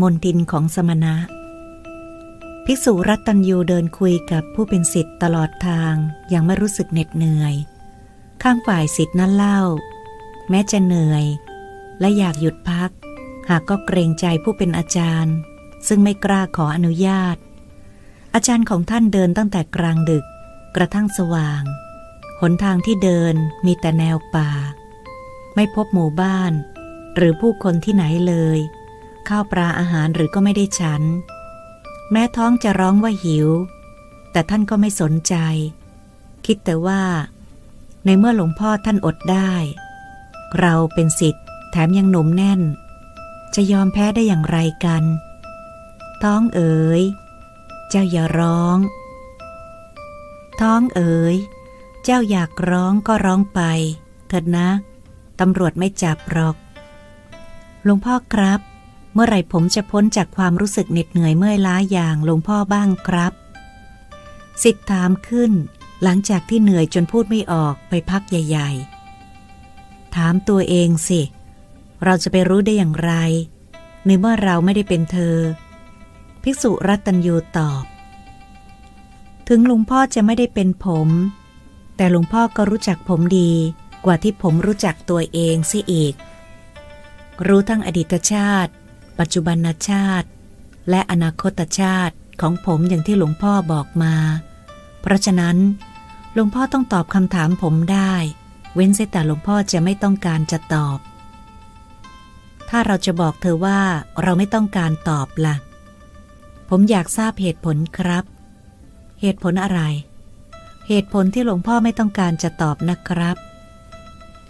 มนทินของสมณะ ภิกษุรัตตัญยูเดินคุยกับผู้เป็นสิทธิ์ตลอดทางอย่างไม่รู้สึกเหน็ดเหนื่อย ข้างฝ่ายสิทธิ์นั้นเล่า แม้จะเหนื่อย และอยากหยุดพัก หากก็เกรงใจผู้เป็นอาจารย์ ซึ่งไม่กล้าขออนุญาต อาจารย์ของท่านเดินตั้งแต่กลางดึกกระทั่งสว่าง หนทางที่เดินมีแต่แนวป่า ไม่พบหมู่บ้าน หรือผู้คนที่ไหนเลย ข้าวปลาอาหารหรือก็ไม่ได้ฉัน แม้ท้องจะร้องว่าหิว แต่ท่านก็ไม่สนใจ คิดแต่ว่า ในเมื่อหลวงพ่อท่านอดได้ เราเป็นสิทธิ์แถมยังหนุ่มแน่น จะยอมแพ้ได้อย่างไรกัน ท้องเอ๋ย เจ้าอย่าร้อง ท้องเอ๋ย เจ้าอยากร้องก็ร้องไป เถิดนะตำรวจไม่จับหรอกหลวงพ่อครับ เมื่อไรผมจะพ้นจากความรู้สึกเหน็ดเหนื่อยเมื่อยล้าอย่างหลวงพ่อบ้างครับ สิทธิ์ถามขึ้น หลังจากที่เหนื่อยจนพูดไม่ออกไปพักใหญ่ ๆ ถามตัวเองสิ เราจะไปรู้ได้อย่างไร ในเมื่อเราไม่ได้เป็นเธอ ภิกษุรัตัญยูตอบ ถึงหลวงพ่อจะไม่ได้เป็นผม แต่หลวงพ่อก็รู้จักผมดีกว่าที่ผมรู้จักตัวเองสิอีกรู้ทั้งอดีตชาติ ปัจจุบันชาติ และอนาคตชาติของผมอย่างที่หลวงพ่อบอกมา เพราะฉะนั้นหลวงพ่อต้องตอบคำถามผมได้ เว้นเสแต่หลวงพ่อจะไม่ต้องการจะตอบ ถ้าเราจะบอกเธอว่าเราไม่ต้องการตอบละ่ะ ผมอยากทราบเหตุผลครับ เหตุผลอะไร เหตุผลที่หลวงพ่อไม่ต้องการจะตอบนะครับ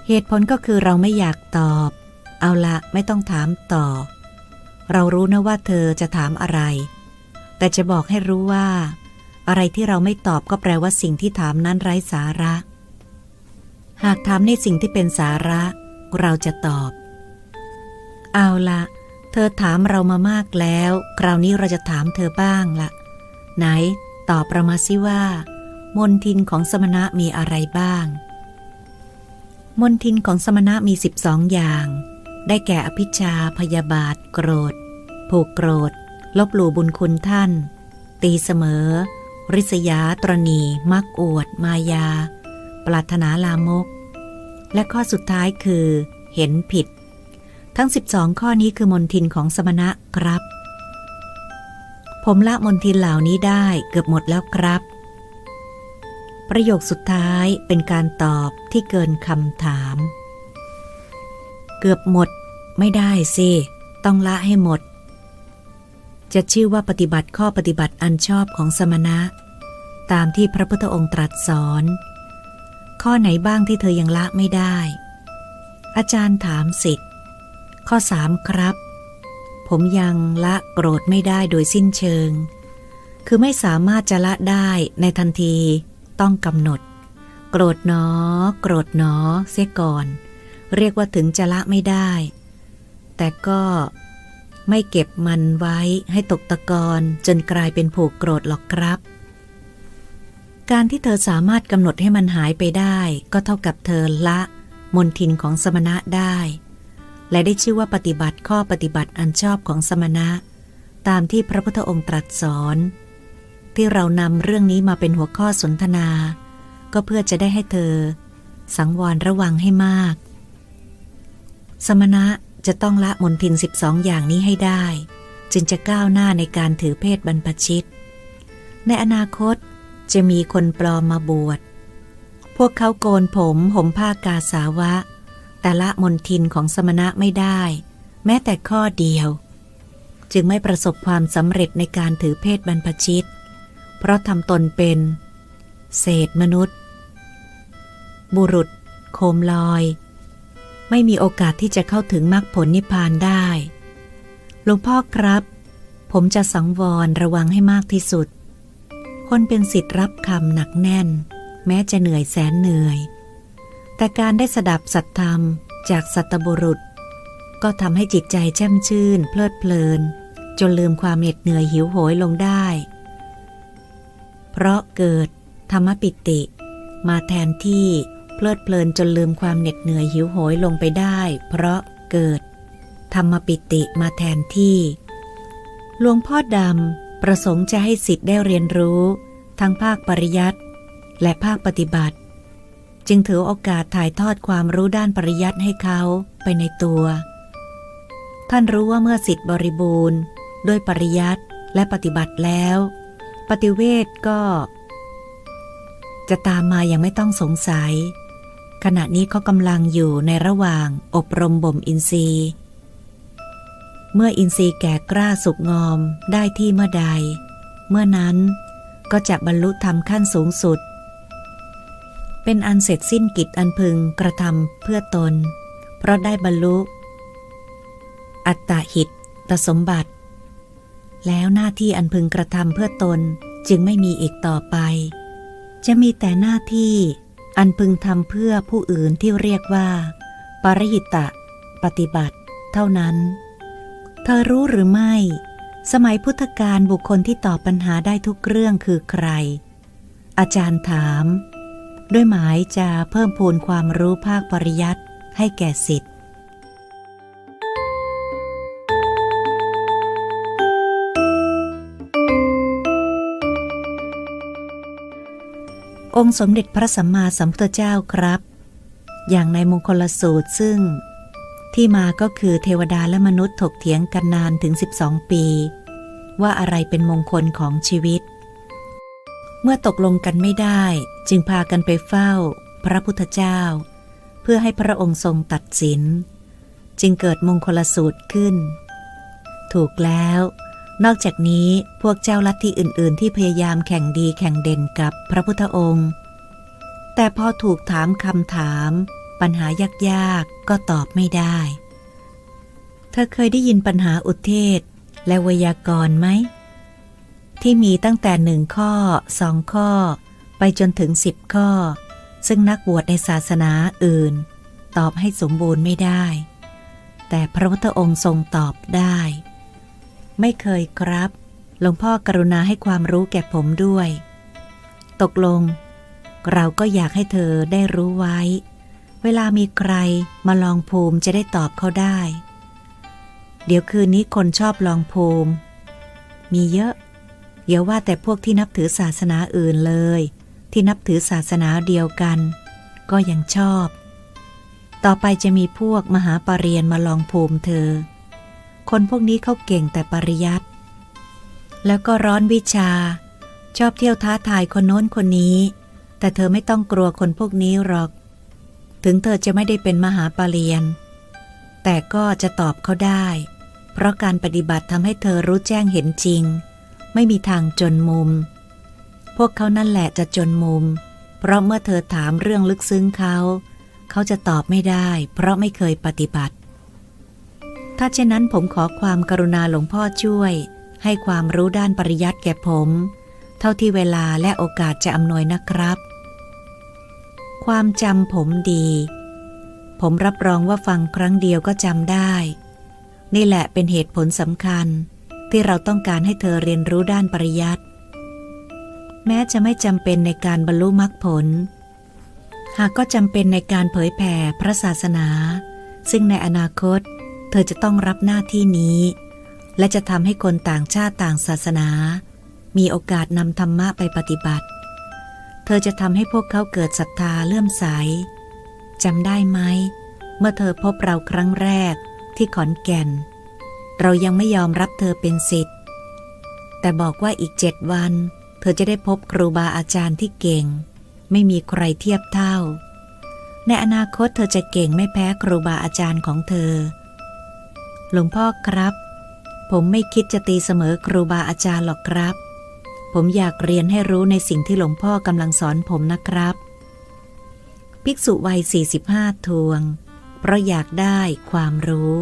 เหตุผลก็คือเราไม่อยากตอบ เอาละไม่ต้องถามต่อ เรารู้นะว่าเธอจะถามอะไร แต่จะบอกให้รู้ว่า อะไรที่เราไม่ตอบก็แปลว่าสิ่งที่ถามนั้นไร้สาระ หากถามในสิ่งที่เป็นสาระ เราจะตอบ เอาละเธอถามเรามามากแล้ว คราวนี้เราจะถามเธอบ้างละไหน ตอบประมาสิว่า มนทินของสมณะมีอะไรบ้าง มนทินของสมณะมีสิบสองอย่าง ได้แก่อภิชาพยาบาท โกรธ ผูกโกรธ ลบหลู่บุญคุณท่าน ตีเสมอ ริษยาตรณี มักอวด มายา ปรารถนาลามก และข้อสุดท้ายคือ เห็นผิด ทั้ง 12 ข้อนี้คือมนทินของสมณะครับ ผมละมนทินเหล่านี้ได้เกือบหมดแล้วครับ ประโยคสุดท้ายเป็นการตอบที่เกินคำถาม เกือบหมด ไม่ได้สิ ต้องละให้หมด จะชื่อว่าปฏิบัติข้อปฏิบัติอันชอบของสมณะ ตามที่พระพุทธองค์ตรัสสอน ข้อไหนบ้างที่เธอยังละไม่ได้ อาจารย์ถามสิทธิ์ข้อสามครับ ผมยังละโกรธไม่ได้โดยสิ้นเชิง คือไม่สามารถจะละได้ในทันทีต้องกำหนด โกรธหนอ โกรธหนอเสียก่อน เรียกว่าถึงจะละไม่ได้ แต่ก็ไม่เก็บมันไว้ให้ตกตะกอนจนกลายเป็นผูกโกรธหรอกครับ การที่เธอสามารถกำหนดให้มันหายไปได้ ก็เท่ากับเธอละมนทินของสมณะได้ และได้ชื่อว่าปฏิบัติข้อปฏิบัติอันชอบของสมณะ ตามที่พระพุทธองค์ตรัสสอน ที่เรานำเรื่องนี้มาเป็นหัวข้อสนทนา ก็เพื่อจะได้ให้เธอ สังวรระวังให้มาก สมณะจะต้องละมนทิน12อย่างนี้ให้ได้ จึงจะก้าวหน้าในการถือเพศบรรพชิต ในอนาคตจะมีคนปลอมมาบวช พวกเขาโกนผมห่มผ้ากาสาวะ แต่ละมนทินของสมณะไม่ได้ แม้แต่ข้อเดียว จึงไม่ประสบความสำเร็จในการถือเพศบรรพชิต เพราะทำตนเป็น เศษมนุษย์ บุรุษ โคมลอย ไม่มีโอกาสที่จะเข้าถึงมรรคผลนิพพานได้ หลวงพ่อครับ ผมจะสังวรระวังให้มากที่สุด คนเป็นสิทธิ์รับคำหนักแน่น แม้จะเหนื่อยแสนเหนื่อย แต่การได้สดับสัตธรรมจากสัตบุรุษ ก็ทำให้จิตใจแช่มชื่น เพลิดเพลิน จนลืมความเหน็ดเหนื่อยหิวโหยลงได้ เพราะเกิดธรรมปิติ มาแทนที่ เพลิดเพลินจนลืมความเหน็ดเหนื่อยหิวโหยลงไปได้ เพราะเกิด ธรรมปิติมาแทนที่หลวงพ่อดำประสงค์จะให้สิทธิ์ได้เรียนรู้ ทั้งภาคปริยัติและภาคปฏิบัติ จึงถือโอกาสถ่ายทอดความรู้ด้านปริยัติให้เขาไปในตัว ท่านรู้ว่าเมื่อสิทธิ์บริบูรณ์ ด้วยปริยัติและปฏิบัติแล้ว ปฏิเวทก็ จะตามมาอย่างไม่ต้องสงสัย ขณะนี้เขากำลังอยู่ในระหว่างอบรมบ่มอินทรีย์ เมื่ออินทรีย์แก่กล้าสุกงอมได้ที่เมื่อใด เมื่อนั้นก็จะบรรลุธรรมขั้นสูงสุด เป็นอันเสร็จสิ้นกิจอันพึงกระทำเพื่อตน เพราะได้บรรลุ อัตตาหิตตสมบัติ แล้วหน้าที่อันพึงกระทำเพื่อตนจึงไม่มีอีกต่อไป จะมีแต่หน้าที่ อันพึงทำเพื่อผู้อื่นที่เรียกว่า ปรหิตะ ปฏิบัติ เท่านั้น เธอรู้หรือไม่ สมัยพุทธกาลบุคคลที่ตอบปัญหาได้ทุกเรื่องคือใคร อาจารย์ถาม ด้วยหมายจะเพิ่มพูนความรู้ภาคปริยัติให้แก่สิทธิ องค์สมเด็จพระสัมมาสัมพุทธเจ้าครับ อย่างในมงคลสูตรซึ่ง ที่มาก็คือเทวดาและมนุษย์ถกเถียงกันนานถึง 12 ปี ว่าอะไรเป็นมงคลของชีวิต เมื่อตกลงกันไม่ได้จึงพากันไปเฝ้า พระพุทธเจ้า เพื่อให้พระองค์ทรงตัดสิน จึงเกิดมงคลสูตรขึ้น ถูกแล้ว นอกจากนี้พวกเจ้าลัทธิอื่น ๆ ที่พยายามแข่งดีแข่งเด่นกับพระพุทธองค์ แต่พอถูกถามคำถาม ปัญหายากๆก็ตอบไม่ได้ เธอเคยได้ยินปัญหาอุเทศและวยากรณ์ไหม ที่มีตั้งแต่หนึ่งข้อสองข้อ ไปจนถึงสิบข้อ ซึ่งนักบวชในศาสนาอื่น ตอบให้สมบูรณ์ไม่ได้ แต่พระพุทธองค์ทรงตอบได้ ไม่เคยครับ หลวงพ่อกรุณาให้ความรู้แก่ผมด้วย ตกลง เราก็อยากให้เธอได้รู้ไว้ เวลามีใครมาลองภูมิจะได้ตอบเขาได้ เดี๋ยวคืนนี้คนชอบลองภูมิ มีเยอะอย่าว่าแต่พวกที่นับถือศาสนาอื่นเลย ที่นับถือศาสนาเดียวกัน ก็ยังชอบ ต่อไปจะมีพวกมหาปรริญญามาลองภูมิเธอ คนพวกนี้เขาเก่งแต่ปริยัติ แล้วก็ร้อนวิชา ชอบเที่ยวท้าทายคนโน้นคนนี้ แต่เธอไม่ต้องกลัวคนพวกนี้หรอก ถึงเธอจะไม่ได้เป็นมหาปรริญญาแต่ก็จะตอบเขาได้ เพราะการปฏิบัติทำให้เธอรู้แจ้งเห็นจริง ไม่มีทางจนมุม พวกเขานั่นแหละจะจนมุม เพราะเมื่อเธอถามเรื่องลึกซึ้งเขา เขาจะตอบไม่ได้ เพราะไม่เคยปฏิบัติ ถ้าเช่นนั้นผมขอความกรุณาหลวงพ่อช่วย ให้ความรู้ด้านปริยัติแก่ผม เท่าที่เวลาและโอกาสจะอำนวยนะครับ ความจำผมดี ผมรับรองว่าฟังครั้งเดียวก็จำได้ นี่แหละเป็นเหตุผลสำคัญ ที่เราต้องการให้เธอเรียนรู้ด้านปริยัติแม้จะไม่จำเป็นในการบรรลุมรรคผล หากก็จำเป็นในการเผยแผ่พระศาสนา ซึ่งในอนาคต ธอจะต้องรับหน้าที่นี้ และจะทำให้คนต่างชาติต่างศาสนา มีโอกาสนำธรรมะไปปฏิบัติ เธอจะทำให้พวกเขาเกิดศรัทธาเลื่อมใสจำได้ไหม เมื่อเธอพบเราครั้งแรกที่ขอนแก่น เรายังไม่ยอมรับเธอเป็นสิทธิ์ แต่บอกว่าอีกเจ็ดวัน เธอจะได้พบครูบาอาจารย์ที่เก่ง ไม่มีใครเทียบเท่า ในอนาคตเธอจะเก่งไม่แพ้ครูบาอาจารย์ของเธอ หลวงพ่อครับ ผมไม่คิดจะตีเสมอครูบาอาจารย์หรอกครับ ผมอยากเรียนให้รู้ในสิ่งที่หลวงพ่อกำลังสอนผมนะครับ ภิกษุวัย 45 ทวง เพราะอยากได้ความรู้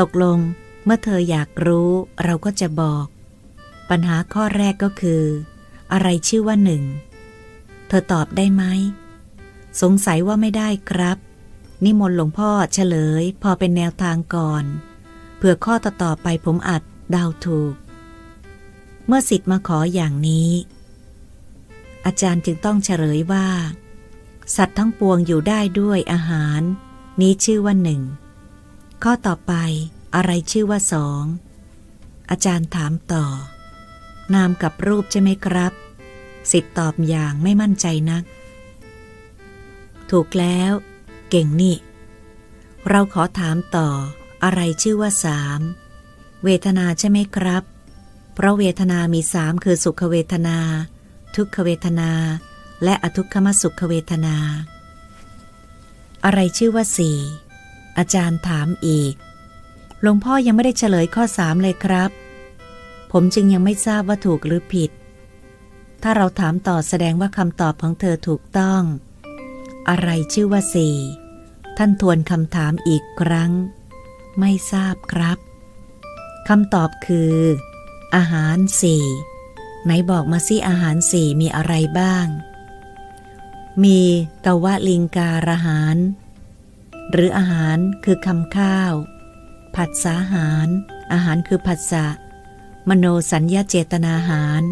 ตกลงเมื่อเธออยากรู้เราก็จะบอก ปัญหาข้อแรกก็คือ อะไรชื่อว่าหนึ่ง เธอตอบได้ไหม สงสัยว่าไม่ได้ครับ นิมนต์หลวงพ่อเฉลย พอเป็นแนวทางก่อนเพื่อข้อต่อต่อไปผมอาจเดาถูก เมื่อสิทธิ์มาขออย่างนี้ อาจารย์จึงต้องเฉลยว่า สัตว์ทั้งปวงอยู่ได้ด้วยอาหาร นี้ชื่อว่าหนึ่ง ข้อต่อไปอะไรชื่อว่าสอง อาจารย์ถามต่อ นามกับรูปใช่ไหมครับ สิทธิ์ตอบอย่างไม่มั่นใจนัก ถูกแล้ว เก่งนี่ เราขอถามต่ออะไรชื่อว่าสามเวทนาใช่ไหมครับ เพราะเวทนามีสามคือสุขเวทนา ทุกขเวทนา และอทุกขมสุขเวทนา อะไรชื่อว่าสี่อาจารย์ถามอีก หลวงพ่อยังไม่ได้เฉลยข้อสามเลยครับ ผมจึงยังไม่ทราบว่าถูกหรือผิด ถ้าเราถามต่อแสดงว่าคำตอบของเธอถูกต้อง อะไรชื่อว่าสี่ท่านทวนคำถามอีกครั้ง ไม่ทราบครับคำตอบคือ อาหารสี่ไหนบอกมาสิอาหารสี่มีอะไรบ้าง มีกวะลิงการาหาร หรืออาหารคือคำข้าว ผัดสาหาร อาหารคือผัสสะมโนสัญญาเจตนาหาร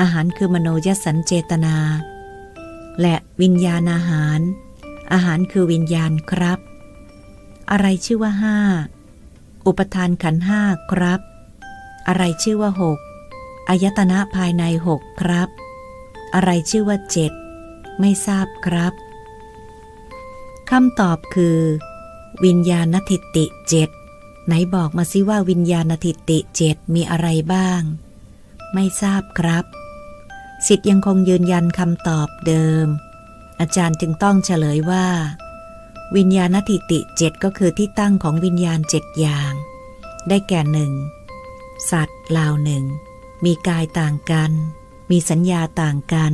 อาหารคือมโนยสัญเจตนา และวิญญาณอาหาร อาหารคือวิญญาณครับ อะไรชื่อว่าห้า อุปทานขันห้าครับ อะไรชื่อว่าหกอายตนะภายในหกครับ อะไรชื่อว่าเจ็ดไม่ทราบครับคำตอบคือ วิญญาณทิฏฐิเจ็ดไหนบอกมาสิว่าวิญญาณทิฏฐิเจ็ดมีอะไรบ้าง ไม่ทราบครับ สิทธิ์ยังคงยืนยันคำตอบเดิม อาจารย์จึงต้องเฉลยว่า วิญญาณทิฏฐิเจ็ดก็คือที่ตั้งของวิญญาณเจ็ดอย่าง ได้แก่หนึ่งสัตว์ลาวหนึ่ง มีกายต่างกัน มีสัญญาต่างกัน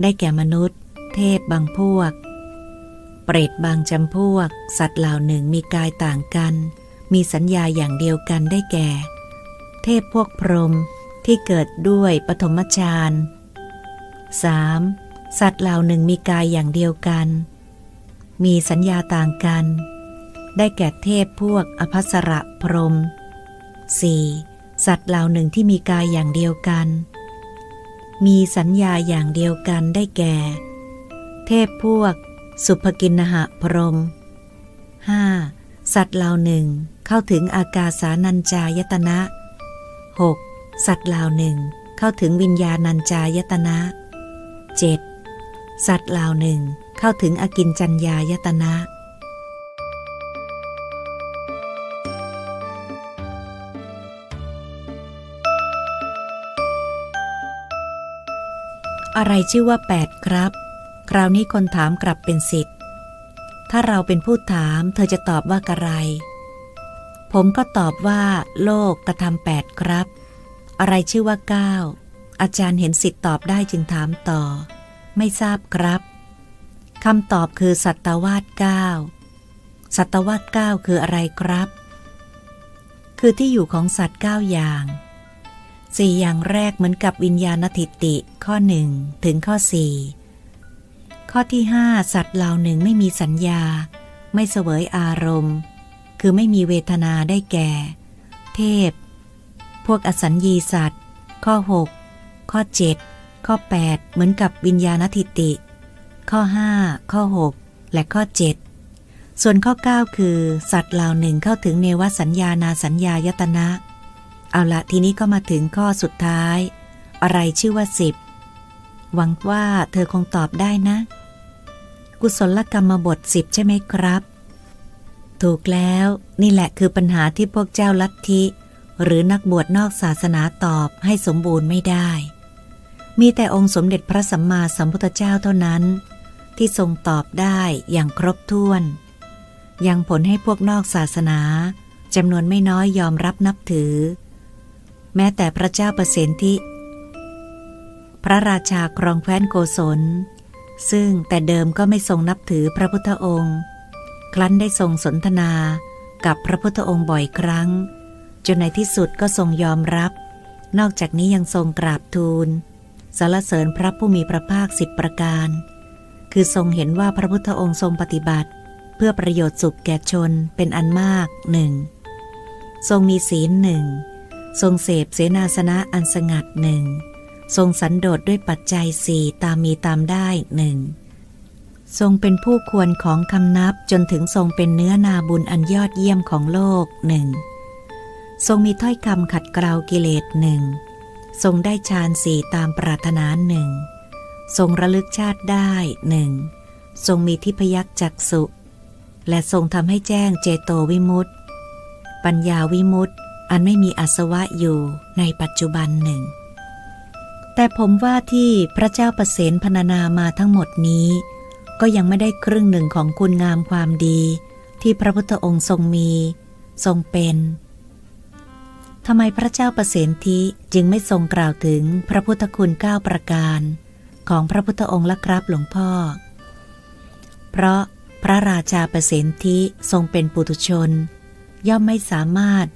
ได้แก่มนุษย์ เทพบางพวก เปรตบางจำพวก สัตว์เหล่าหนึ่งมีกายต่างกัน มีสัญญาอย่างเดียวกันได้แก่ เทพพวกพรหมที่เกิดด้วยปฐมฌาน 3. สัตว์เหล่าหนึ่งมีกายอย่างเดียวกัน มีสัญญาต่างกัน ได้แก่เทพพวกอภัสระพรหม 4. สัตว์เหล่าหนึ่งที่มีกายอย่างเดียวกัน มีสัญญาอย่างเดียวกันได้แก่ เทพพวก สุภกินนหะพรหม 5. สัตว์เหล่าหนึ่งเข้าถึงอากาสานัญจายตนะ 6. สัตว์เหล่าหนึ่งเข้าถึงวิญญาณัญจายตนะ 7. สัตว์เหล่าหนึ่งเข้าถึงอกินจัญญายตนะ อะไรชื่อว่าแปดครับ คราวนี้คนถามกลับเป็นสิทธิ์ถ้าเราเป็นผู้ถามเธอจะตอบว่ากระไรผมก็ตอบว่า โลกกระทำแปดครับ อะไรชื่อว่าเก้าอาจารย์เห็นสิทธิ์ตอบได้จึงถามต่อ ไม่ทราบครับคำตอบคือสัตวาสเก้าสัตวาสเก้าคืออะไรครับ คือที่อยู่ของสัตว์เก้าอย่างสี่อย่างแรกเหมือนกับวิญญาณทิฏฐิข้อหนึ่งถึงข้อสี่ข้อที่ห้าสัตว์เหล่าหนึ่งไม่มีสัญญา ไม่เสวยอารมณ์ คือไม่มีเวทนาได้แก่ เทพ พวกอสัญญีสัตว์ ข้อ 6 ข้อ 7 ข้อ 8 เหมือนกับวิญญาณทิฏฐิข้อ 5 ข้อ 6 และข้อ 7 ส่วนข้อ 9 คือ สัตว์เหล่าหนึ่งเข้าถึงเนวสัญญานาสัญญายตนะ เอาละทีนี้ก็มาถึงข้อสุดท้าย อะไรชื่อว่าสิบหวังว่าเธอคงตอบได้นะ กุศลกรรมบทสิบใช่ไหมครับ ถูกแล้วนี่แหละคือปัญหาที่พวกเจ้าลัทธิ หรือนักบวชนอกศาสนาตอบให้สมบูรณ์ไม่ได้ มีแต่องค์สมเด็จพระสัมมาสัมพุทธเจ้าเท่านั้น ที่ทรงตอบได้อย่างครบถ้วน ยังผลให้พวกนอกศาสนาจำนวนไม่น้อยยอมรับนับถือ แม้แต่พระเจ้าประสิทธิพระราชาครองแคว้นโกศล ซึ่งแต่เดิมก็ไม่ทรงนับถือพระพุทธองค์ ครั้นได้ทรงสนทนากับพระพุทธองค์บ่อยครั้ง จนในที่สุดก็ทรงยอมรับ นอกจากนี้ยังทรงกราบทูล สรรเสริญพระผู้มีพระภาคสิบประการ คือทรงเห็นว่าพระพุทธองค์ทรงปฏิบัติ เพื่อประโยชน์สุขแก่ชนเป็นอันมากหนึ่งทรงมีศีลหนึ่งทรงเสพเสนาสนะอันสงัดหนึ่งทรงสันโดษด้วยปัจจัยสี่ตามมีตามได้หนึ่งทรงเป็นผู้ควรของคำนับจนถึงทรงเป็นเนื้อนาบุญอันยอดเยี่ยมของโลกหนึ่งทรงมีถ้อยคำขัดเกลากิเลสหนึ่ง ทรงได้ฌานสี่ตามปรารถนาหนึ่ง ทรงระลึกชาติได้หนึ่ง ทรงมีทิพยักษ์จักสุ และทรงทำให้แจ้งเจโตวิมุตติ ปัญญาวิมุตติอันไม่มีอาสวะอยู่ในปัจจุบันหนึ่ง แต่ผมว่าที่พระเจ้าประเสนพรรณนามาทั้งหมดนี้ ก็ยังไม่ได้ครึ่งหนึ่งของคุณงามความดี ที่พระพุทธองค์ทรงมี ทรงเป็น ทำไมพระเจ้าประเสนทิจึงไม่ทรงกล่าวถึงพระพุทธคุณเก้าประการ ของพระพุทธองค์ละครับหลวงพ่อ เพราะพระราชาประเสนทิทรงเป็นปุถุชน ย่อมไม่สามารถ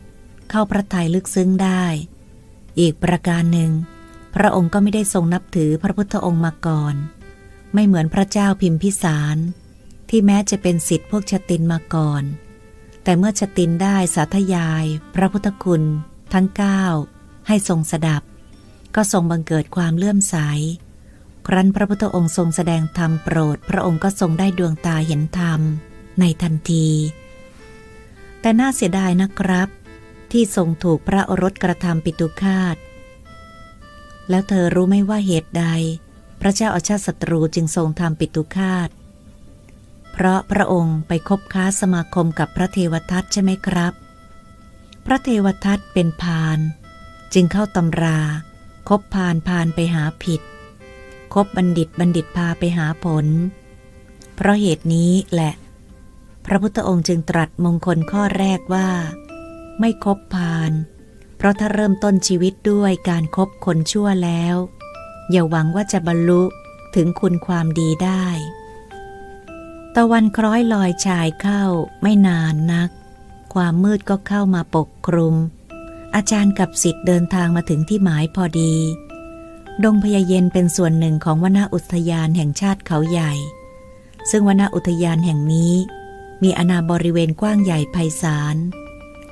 เข้าพระทัยลึกซึ้งได้ อีกประการหนึ่ง พระองค์ก็ไม่ได้ทรงนับถือพระพุทธองค์มาก่อน ไม่เหมือนพระเจ้าพิมพิสาร ที่แม้จะเป็นสิทธิพวกชตินมาก่อน แต่เมื่อชตินได้สาธยาย พระพุทธคุณ ทั้งเก้าให้ทรงสดับ ก็ทรงบังเกิดความเลื่อมใส ครั้นพระพุทธองค์ทรงแสดงธรรมโปรด พระองค์ก็ทรงได้ดวงตาเห็นธรรมในทันที แต่น่าเสียดายนะครับ ที่ทรงถูกพระโอรสกระทำปิตุคาต แล้วเธอรู้ไหมว่าเหตุใด พระเจ้าอาชาติศัตรูจึงทรงทำปิตุคาต เพราะพระองค์ไปคบค้าสมาคมกับพระเทวทัตใช่ไหมครับ พระเทวทัตเป็นพาน จึงเข้าตำรา คบพานพานไปหาผิด คบบัณฑิตบัณฑิตพาไปหาผล เพราะเหตุนี้แหละ พระพุทธองค์จึงตรัสมงคลข้อแรกว่า ไม่คบพาน เพราะถ้าเริ่มต้นชีวิตด้วยการครบคนชั่วแล้ว อย่าหวังว่าจะบรรลุถึงคุณความดีได้ ตะวันคล้อยลอยชายเข้าไม่นานนัก ความมืดก็เข้ามาปกคลุม อาจารย์กับสิทธิ์เดินทางมาถึงที่หมายพอดี ดงพญาเย็นเป็นส่วนหนึ่งของวนาอุทยานแห่งชาติเขาใหญ่ ซึ่งวนาอุทยานแห่งนี้ มีอาณาบริเวณกว้างใหญ่ไพศาล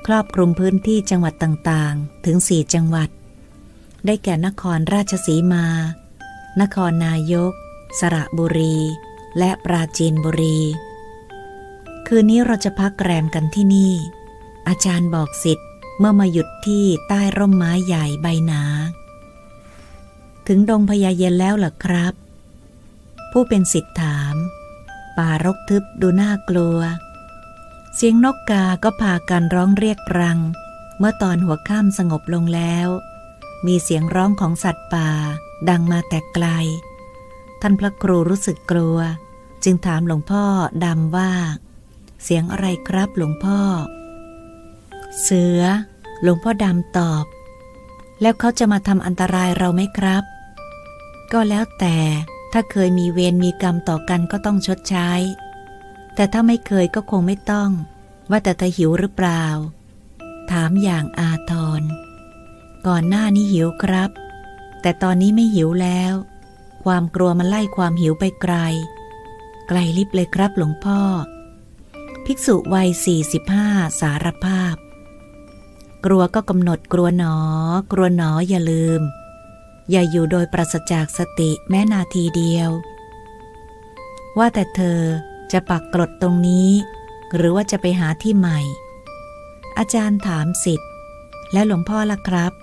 ครอบคลุมพื้นที่จังหวัดต่างๆ ถึงสี่จังหวัด ได้แก่นครราชสีมา นครนายก สระบุรี และปราจีนบุรี คืนนี้เราจะพักแรมกันที่นี่ อาจารย์บอกสิทธิ์เมื่อมาหยุดที่ใต้ร่มไม้ใหญ่ใบหนา ถึงดงพญาเย็นแล้วเหรอครับ ผู้เป็นสิทธิ์ถาม ป่ารกทึบดูน่ากลัว เสียงนกกาก็พากันร้องเรียกรัง เมื่อตอนหัวค่ำสงบลงแล้ว มีเสียงร้องของสัตว์ป่าดังมาแต่ไกล ท่านพระครูรู้สึกกลัว จึงถามหลวงพ่อดำว่า เสียงอะไรครับหลวงพ่อ เสือ หลวงพ่อดำตอบ แล้วเขาจะมาทำอันตรายเราไหมครับ ก็แล้วแต่ถ้าเคยมีเวรมีกรรมต่อกันก็ต้องชดใช้ แต่ถ้าไม่เคยก็คงไม่ต้อง ว่าแต่เธอหิวหรือเปล่า ถามอย่างอาทร ก่อนหน้านี้หิวครับ แต่ตอนนี้ไม่หิวแล้ว ความกลัวมันไล่ความหิวไปไกล ไกลลิบเลยครับหลวงพ่อ ภิกษุวัยสี่สิบห้าสารภาพ กลัวก็กำหนดกลัวหนอ กลัวหนออย่าลืม อย่าอยู่โดยปราศจากสติแม้นาทีเดียว ว่าแต่เธอจะปักกรดตรงนี้ หรือว่าจะไปหาที่ใหม่ อาจารย์ถามสิทธิ์ แล้วหลวงพ่อล่ะครับ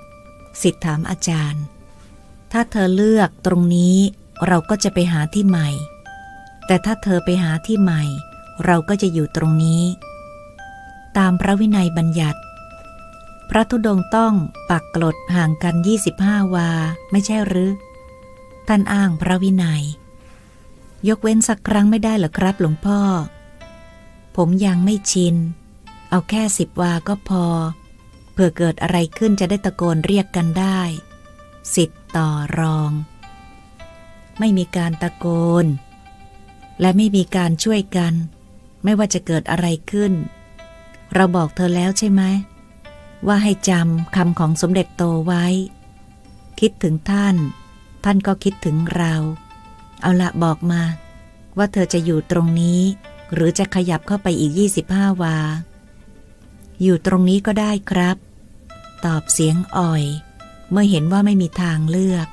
สิทธิ์ถามอาจารย์ ถ้าเธอเลือกตรงนี้เราก็จะไปหาที่ใหม่ แต่ถ้าเธอไปหาที่ใหม่ เราก็จะอยู่ตรงนี้ ตามพระวินัยบัญญัติ พระธุดงต้องปักกลดห่างกัน 25 วา ไม่ใช่หรือ ท่านอ้างพระวินัย ยกเว้นสักครั้งไม่ได้หรอครับหลวงพ่อ ผมยังไม่ชิน เอาแค่สิบวาก็พอ เผื่อเกิดอะไรขึ้นจะได้ตะโกนเรียกกันได้ สิทธิ์ต่อรอง ไม่มีการตะโกนและไม่มีการช่วยกัน ไม่ว่าจะเกิดอะไรขึ้น เราบอกเธอแล้วใช่ไหมว่าให้จำคำของสมเด็จโตไว้ คิดถึงท่าน ท่านก็คิดถึงเรา เอาละบอกมา ว่าเธอจะอยู่ตรงนี้ หรือจะขยับเข้าไปอีก 25 วา อยู่ตรงนี้ก็ได้ครับ ตอบเสียงอ่อย เมื่อเห็นว่าไม่มีทางเลือก